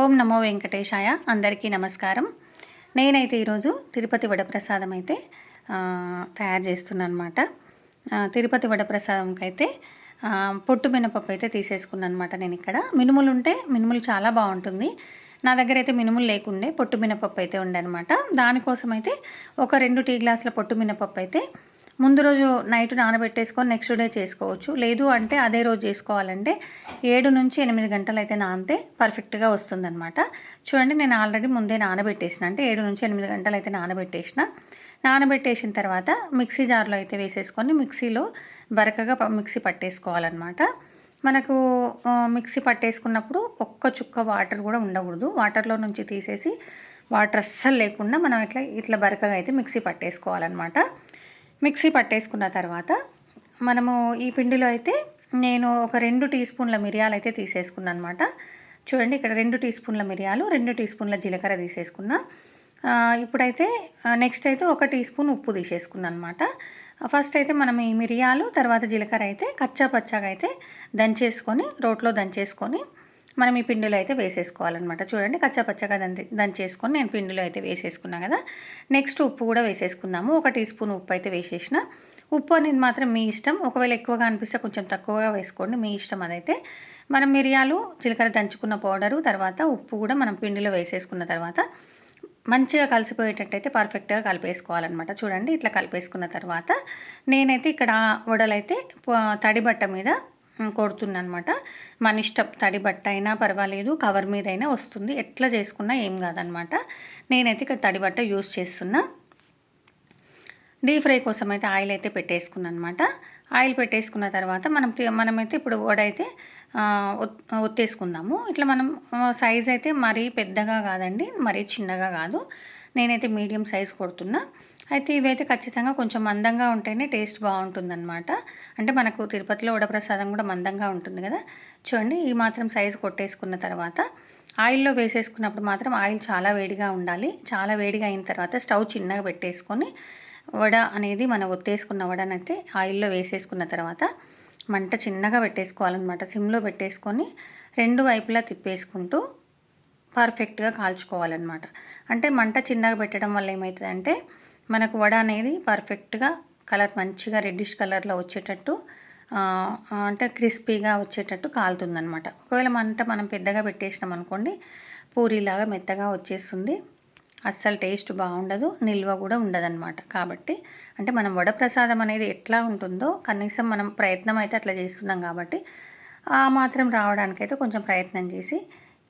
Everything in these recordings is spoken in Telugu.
ఓం నమో వెంకటేశాయ అందరికీ నమస్కారం. నేనైతే ఈరోజు తిరుపతి వడప్రసాదం అయితే తయారు చేస్తున్నాను అనమాట తిరుపతి వడప్రసాదంకి అయితే పొట్టు మినపప్పు అయితే తీసేసుకున్నాను అనమాట నేను ఇక్కడ మినుములు ఉంటే మినుములు చాలా బాగుంటుంది. నా దగ్గర అయితే మినుములు లేకుండే పొట్టు మినపప్పు అయితే ఉండే అనమాట దానికోసం అయితే ఒక రెండు టీ గ్లాసుల పొట్టు మినపప్పు అయితే ముందు రోజు నైట్ నానబెట్టేసుకొని నెక్స్ట్ డే చేసుకోవచ్చు. లేదు అంటే అదే రోజు చేసుకోవాలంటే ఏడు నుంచి ఎనిమిది గంటలు అయితే నానితే పర్ఫెక్ట్గా వస్తుందన్నమాట. చూడండి నేను ఆల్రెడీ ముందే నానబెట్టేసిన అంటే ఏడు నుంచి ఎనిమిది గంటలు అయితే నానబెట్టేసిన. నానబెట్టేసిన తర్వాత మిక్సీ జార్లో అయితే వేసేసుకొని మిక్సీలో బరకగా మిక్సీ పట్టేసుకోవాలన్నమాట. మనకు మిక్సీ పట్టేసుకున్నప్పుడు ఒక్క చుక్క వాటర్ కూడా ఉండకూడదు. వాటర్లో నుంచి తీసేసి వాటర్ అస్సలు లేకుండా మనం ఇట్లా ఇట్లా బరకగా అయితే మిక్సీ పట్టేసుకోవాలన్నమాట. మిక్సీ పట్టేసుకున్న తర్వాత మనము ఈ పిండిలో అయితే నేను ఒక రెండు టీ స్పూన్ల మిరియాలు అయితే తీసేసుకున్నాను అనమాట చూడండి ఇక్కడ రెండు టీ స్పూన్ల మిరియాలు రెండు టీ స్పూన్ల జీలకర్ర తీసేసుకున్నా. ఇప్పుడైతే నెక్స్ట్ అయితే ఒక టీ స్పూన్ ఉప్పు తీసేసుకున్నాను అనమాట ఫస్ట్ అయితే మనం ఈ మిరియాలు తర్వాత జీలకర్ర అయితే కచ్చా పచ్చాగా అయితే దంచేసుకొని రోట్లో దంచేసుకొని మనం ఈ పిండిలో అయితే వేసేసుకోవాలన్నమాట. చూడండి కచ్చా పచ్చగా దంచి దంచేసుకొని నేను పిండిలో అయితే వేసేసుకున్నా కదా. నెక్స్ట్ ఉప్పు కూడా వేసేసుకున్నాము ఒక టీ స్పూన్ ఉప్పు అయితే వేసేసిన. ఉప్పు అనేది మాత్రం మీ ఇష్టం. ఒకవేళ ఎక్కువగా అనిపిస్తే కొంచెం తక్కువగా వేసుకోండి. మీ ఇష్టం అదైతే. మనం మిరియాలు జీలకర్ర దంచుకున్న పౌడరు తర్వాత ఉప్పు కూడా మనం పిండిలో వేసేసుకున్న తర్వాత మంచిగా కలిసిపోయేటట్టయితే పర్ఫెక్ట్గా కలిపేసుకోవాలన్నమాట. చూడండి ఇట్లా కలిపేసుకున్న తర్వాత నేనైతే ఇక్కడ వడలైతే తడి బట్ట మీద కొడుతున్నాను అనమాట మన ఇష్టం తడి బట్ట అయినా పర్వాలేదు కవర్ మీద అయినా వస్తుంది. ఎట్లా చేసుకున్నా ఏం కాదనమాట. నేనైతే ఇక్కడ తడి బట్ట యూస్ చేస్తున్నా. డీప్ ఫ్రై కోసం అయితే ఆయిల్ అయితే పెట్టేసుకున్నాను అనమాట ఆయిల్ పెట్టేసుకున్న తర్వాత మనం మనమైతే ఇప్పుడు వడ అయితే ఒత్తేసుకుందాము. ఇట్లా మనం సైజ్ అయితే మరీ పెద్దగా కాదండి మరీ చిన్నగా కాదు. నేనైతే మీడియం సైజ్ కొడుతున్నా. అయితే ఇవైతే ఖచ్చితంగా కొంచెం మందంగా ఉంటేనే టేస్ట్ బాగుంటుందన్నమాట. అంటే మనకు తిరుపతిలో వడప్రసాదం కూడా మందంగా ఉంటుంది కదా. చూడండి ఈ మాత్రం సైజు కొట్టేసుకున్న తర్వాత ఆయిల్లో వేసేసుకున్నప్పుడు మాత్రం ఆయిల్ చాలా వేడిగా ఉండాలి. చాలా వేడిగా అయిన తర్వాత స్టవ్ చిన్నగా పెట్టేసుకొని వడ అనేది మనం ఒత్తేసుకున్న వడనైతే ఆయిల్లో వేసేసుకున్న తర్వాత మంట చిన్నగా పెట్టేసుకోవాలన్నమాట. సిమ్లో పెట్టేసుకొని రెండు వైపులా తిప్పేసుకుంటూ పర్ఫెక్ట్గా కాల్చుకోవాలన్నమాట. అంటే మంట చిన్నగా పెట్టడం వల్ల ఏమవుతుందంటే మనకు వడ అనేది పర్ఫెక్ట్గా కలర్ మంచిగా రెడ్డిష్ కలర్లో వచ్చేటట్టు అంటే క్రిస్పీగా వచ్చేటట్టు కాలుతుందన్నమాట. ఒకవేళ మంట మనం పెద్దగా పెట్టేసినాం అనుకోండి పూరీలాగా మెత్తగా వచ్చేస్తుంది. అస్సలు టేస్ట్ బాగుండదు నిల్వ కూడా ఉండదన్నమాట. కాబట్టి అంటే మనం వడప్రసాదం అనేది ఎట్లా ఉంటుందో కనీసం మనం ప్రయత్నం అయితే అట్లా చేస్తున్నాం కాబట్టి ఆ మాత్రం రావడానికైతే కొంచెం ప్రయత్నం చేసి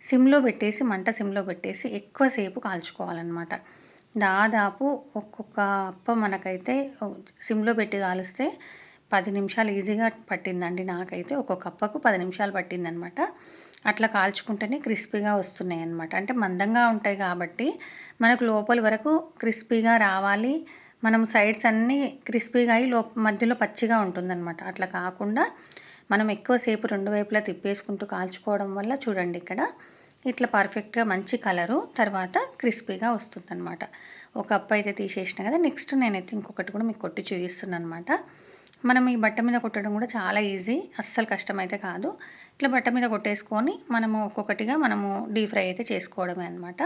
సిమ్లో పెట్టేసి మంట సిమ్లో పెట్టేసి ఎక్కువసేపు కాల్చుకోవాలన్నమాట. దాదాపు ఒక్కొక్క అప్ప మనకైతే సిమ్లో పెట్టి కాలిస్తే పది నిమిషాలు ఈజీగా పట్టిందండి నాకైతే. ఒక్కొక్క అప్పకు పది నిమిషాలు పట్టిందనమాట. అట్లా కాల్చుకుంటేనే క్రిస్పీగా వస్తున్నాయి అనమాట అంటే మందంగా ఉంటాయి కాబట్టి మనకు లోపలి వరకు క్రిస్పీగా రావాలి. మనం సైడ్స్ అన్నీ క్రిస్పీగా అయ్యి లో మధ్యలో పచ్చిగా ఉంటుందన్నమాట. అట్లా కాకుండా మనం ఎక్కువసేపు రెండు వైపులా తిప్పేసుకుంటూ కాల్చుకోవడం వల్ల చూడండి ఇక్కడ ఇట్లా పర్ఫెక్ట్గా మంచి కలరు తర్వాత క్రిస్పీగా వస్తుందన్నమాట. ఒక అప్ప అయితే తీసేసిన కదా నెక్స్ట్ నేనైతే ఇంకొకటి కూడా మీకు కొట్టి చూపిస్తున్నాను అనమాట మనం ఈ బట్ట మీద కొట్టడం కూడా చాలా ఈజీ అస్సలు కష్టమైతే కాదు. ఇట్లా బట్ట మీద కొట్టేసుకొని మనము ఒక్కొక్కటిగా మనము డీప్ ఫ్రై అయితే చేసుకోవడమే అనమాట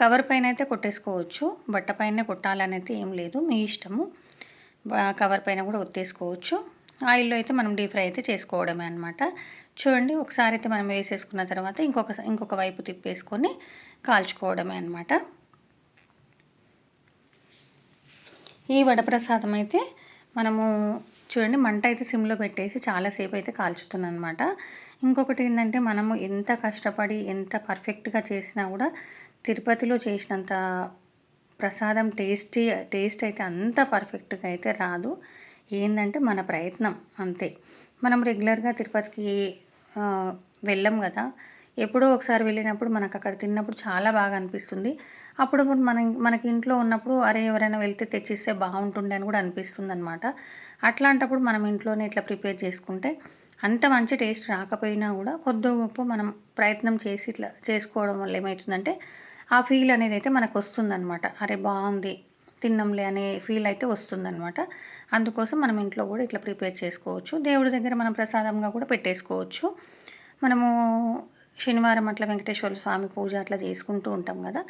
కవర్ పైన అయితే కొట్టేసుకోవచ్చు బట్ట పైన కొట్టాలనైతే ఏం లేదు మీ ఇష్టము. కవర్ పైన కూడా ఒత్తేసుకోవచ్చు. ఆయిల్లో అయితే మనం డీప్ ఫ్రై అయితే చేసుకోవడమే అనమాట చూడండి ఒకసారి అయితే మనం వేసేసుకున్న తర్వాత ఇంకొక ఇంకొక వైపు తిప్పేసుకొని కాల్చుకోవడమే అనమాట ఈ వడప్రసాదం అయితే మనము చూడండి మంట అయితే సిమ్లో పెట్టేసి చాలాసేపు అయితే కాల్చుతున్నాను అనమాట ఇంకొకటి ఏంటంటే మనము ఎంత కష్టపడి ఎంత పర్ఫెక్ట్గా చేసినా కూడా తిరుపతిలో చేసినంత ప్రసాదం టేస్టీ టేస్ట్ అయితే అంత పర్ఫెక్ట్గా అయితే రాదు. ఏంటంటే మన ప్రయత్నం అంతే. మనం రెగ్యులర్గా తిరుపతికి వెళ్ళం కదా. ఎప్పుడో ఒకసారి వెళ్ళినప్పుడు మనకు అక్కడ తిన్నప్పుడు చాలా బాగా అనిపిస్తుంది. అప్పుడు మన మనకి ఇంట్లో ఉన్నప్పుడు అరే ఎవరైనా వెళ్తే తెచ్చిస్తే బాగుంటుండే అని కూడా అనిపిస్తుంది అనమాట అట్లాంటప్పుడు మనం ఇంట్లోనే ఇట్లా ప్రిపేర్ చేసుకుంటే అంత మంచి టేస్ట్ రాకపోయినా కూడా కొద్ది గొప్ప మనం ప్రయత్నం చేసి ఇట్లా చేసుకోవడం వల్ల ఏమవుతుందంటే ఆ ఫీల్ అనేది అయితే మనకు వస్తుందన్నమాట. అరే బాగుంది. తిన్నంలే అనే ఫీల్ అయితే వస్తుందన్నమాట. అందుకోసం మనం ఇంట్లో కూడా ఇట్లా ప్రిపేర్ చేసుకోవచ్చు. దేవుడి దగ్గర మనం ప్రసాదంగా కూడా పెట్టేసుకోవచ్చు. మనము శనివారం అట్లా వెంకటేశ్వర స్వామి పూజ అట్లా చేసుకుంటూ ఉంటాం కదా.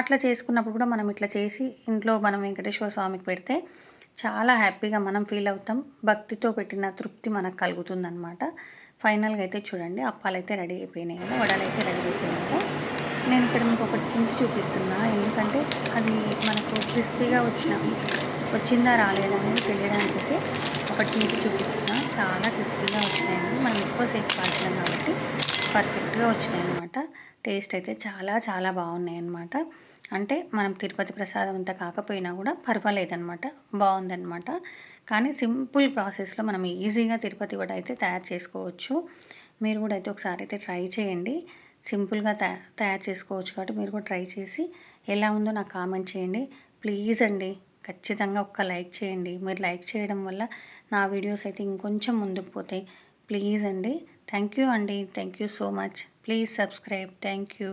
అట్లా చేసుకున్నప్పుడు కూడా మనం ఇట్లా చేసి ఇంట్లో మనం వెంకటేశ్వర స్వామికి పెడితే చాలా హ్యాపీగా మనం ఫీల్ అవుతాం. భక్తితో పెట్టిన తృప్తి మనకు కలుగుతుందన్నమాట. ఫైనల్గా అయితే చూడండి అప్పాలు అయితే రెడీ అయిపోయినాయి కదా వడలు అయితే రెడీ అయిపోయినాయి నేను ఇక్కడ మీకు ఒకటి చించి చూపిస్తున్నా. ఎందుకంటే అది మనకు క్రిస్పీగా వచ్చిన వచ్చిందా రాలేదా అనేది తెలియడానికి అయితే ఒకటి చించి చూపిస్తున్నా. చాలా క్రిస్పీగా వచ్చినాయండి మనం ఎక్కువసేపు కాల్చినాం కాబట్టి పర్ఫెక్ట్గా వచ్చినాయి అనమాట టేస్ట్ అయితే చాలా చాలా బాగున్నాయి అనమాట అంటే మనం తిరుపతి ప్రసాదం అంతా కాకపోయినా కూడా పర్వాలేదనమాట బాగుందనమాట కానీ సింపుల్ ప్రాసెస్లో మనం ఈజీగా తిరుపతి కూడా అయితే తయారు చేసుకోవచ్చు. మీరు కూడా అయితే ఒకసారి అయితే ట్రై చేయండి. సింపుల్గా తయారు చేసుకోవచ్చు కాబట్టి మీరు కూడా ట్రై చేసి ఎలా ఉందో నాకు కామెంట్ చేయండి. ప్లీజ్ అండి ఖచ్చితంగా ఒక్క లైక్ చేయండి. మీరు లైక్ చేయడం వల్ల నా వీడియోస్ అయితే ఇంకొంచెం ముందుకు పోతాయి. ప్లీజ్ అండి థ్యాంక్ యూ అండి. Thank you so much. Please subscribe. Thank you.